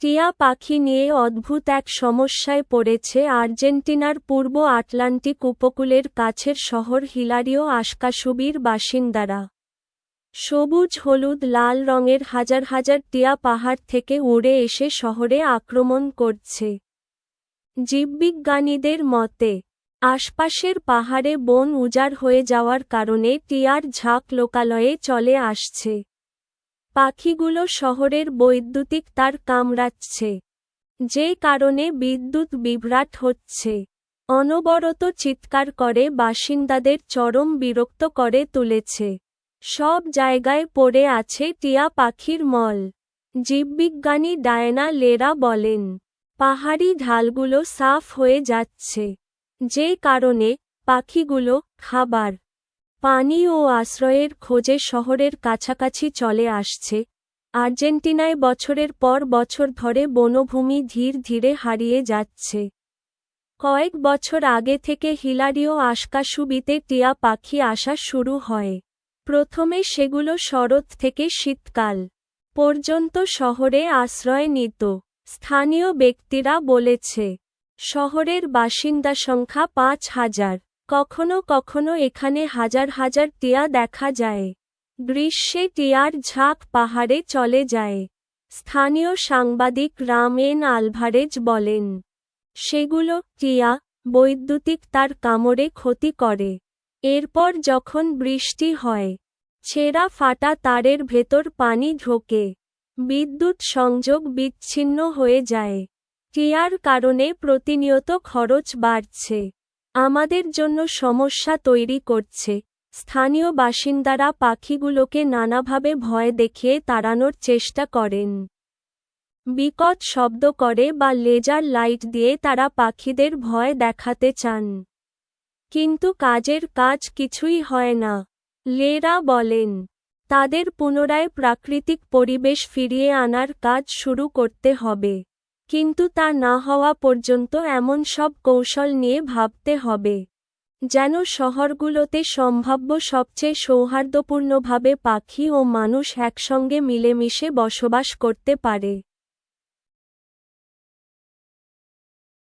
টিয়া পাখি নিয়ে অদ্ভুত এক সমস্যায় পড়েছে আর্জেন্টিনার পূর্ব আটলান্টিক উপকূলের কাছের শহর হিলারিও আশকাশুবির বাসিন্দারা। সবুজ, হলুদ, লাল রঙের হাজার হাজার টিয়া পাহাড় থেকে উড়ে এসে শহরে আক্রমণ করছে। জীববিজ্ঞানীদের মতে, আশপাশের পাহাড়ে বন উজাড় হয়ে যাওয়ার কারণে টিয়ার ঝাঁক লোকালয়ে চলে আসছে। পাখিগুলো শহরের বৈদ্যুতিক তার কামড়াচ্ছে, যে কারণে বিদ্যুৎ বিভ্রাট হচ্ছে। অনবরত চিৎকার করে বাসিন্দাদের চরম বিরক্ত করে তুলেছে। সব জায়গায় পড়ে আছে টিয়া পাখির মল। জীববিজ্ঞানী ডায়না লেরা বলেন, পাহাড়ি ঢালগুলো সাফ হয়ে যাচ্ছে। যে কারণে পাখিগুলো খাবার পানি ও আশ্রয়ের খোঁজে শহরের কাছাকাছি চলে আসছে। আর্জেন্টিনায় বছরের পর বছর ধরে বনভূমি ধীর ধীরে হারিয়ে যাচ্ছে। কয়েক বছর আগে থেকে হিলারিও আশকাশুবিতে টিয়া পাখি আসা শুরু হয়। প্রথমে সেগুলো শরৎ থেকে শীতকাল পর্যন্ত শহরে আশ্রয় নিত। স্থানীয় ব্যক্তিরা বলেছে, শহরের বাসিন্দা সংখ্যা পাঁচ হাজার। কখনো কখনো এখানে হাজার হাজার টিয়া দেখা যায়। গ্রীষ্মে টিয়ার ঝাঁক পাহাড়ে চলে যায়। স্থানীয় সাংবাদিক রাম এন আলভারেজ বলেন, সেগুলো টিয়া বৈদ্যুতিক তার কামড়ে ক্ষতি করে। এরপর যখন বৃষ্টি হয়, ছেঁড়া ফাটা তারের ভেতর পানি ঢোকে। বিদ্যুৎ সংযোগ বিচ্ছিন্ন হয়ে যায়। টিয়ার কারণে প্রতিনিয়ত খরচ বাড়ছে। আমাদের জন্য সমস্যা তৈরি করছে। স্থানীয় বাসিন্দারা পাখিগুলোকে নানাভাবে ভয় দেখিয়ে তাড়ানোর চেষ্টা করেন। বিকট শব্দ করে বা লেজার লাইট দিয়ে তারা পাখিদের ভয় দেখাতে চান। কিন্তু কাজের কাজ কিছুই হয় না। লেরা বলেন, তাদের পুনরায় প্রাকৃতিক পরিবেশ ফিরিয়ে আনার কাজ শুরু করতে হবে। কিন্তু তা না হওয়া পর্যন্ত এমন সব কৌশল নিয়ে ভাবতে হবে। যেন শহরগুলোতে সম্ভাব্য সবচেয়ে সৌহার্দ্যপূর্ণভাবে পাখি ও মানুষ একসঙ্গে মিলেমিশে বসবাস করতে পারে।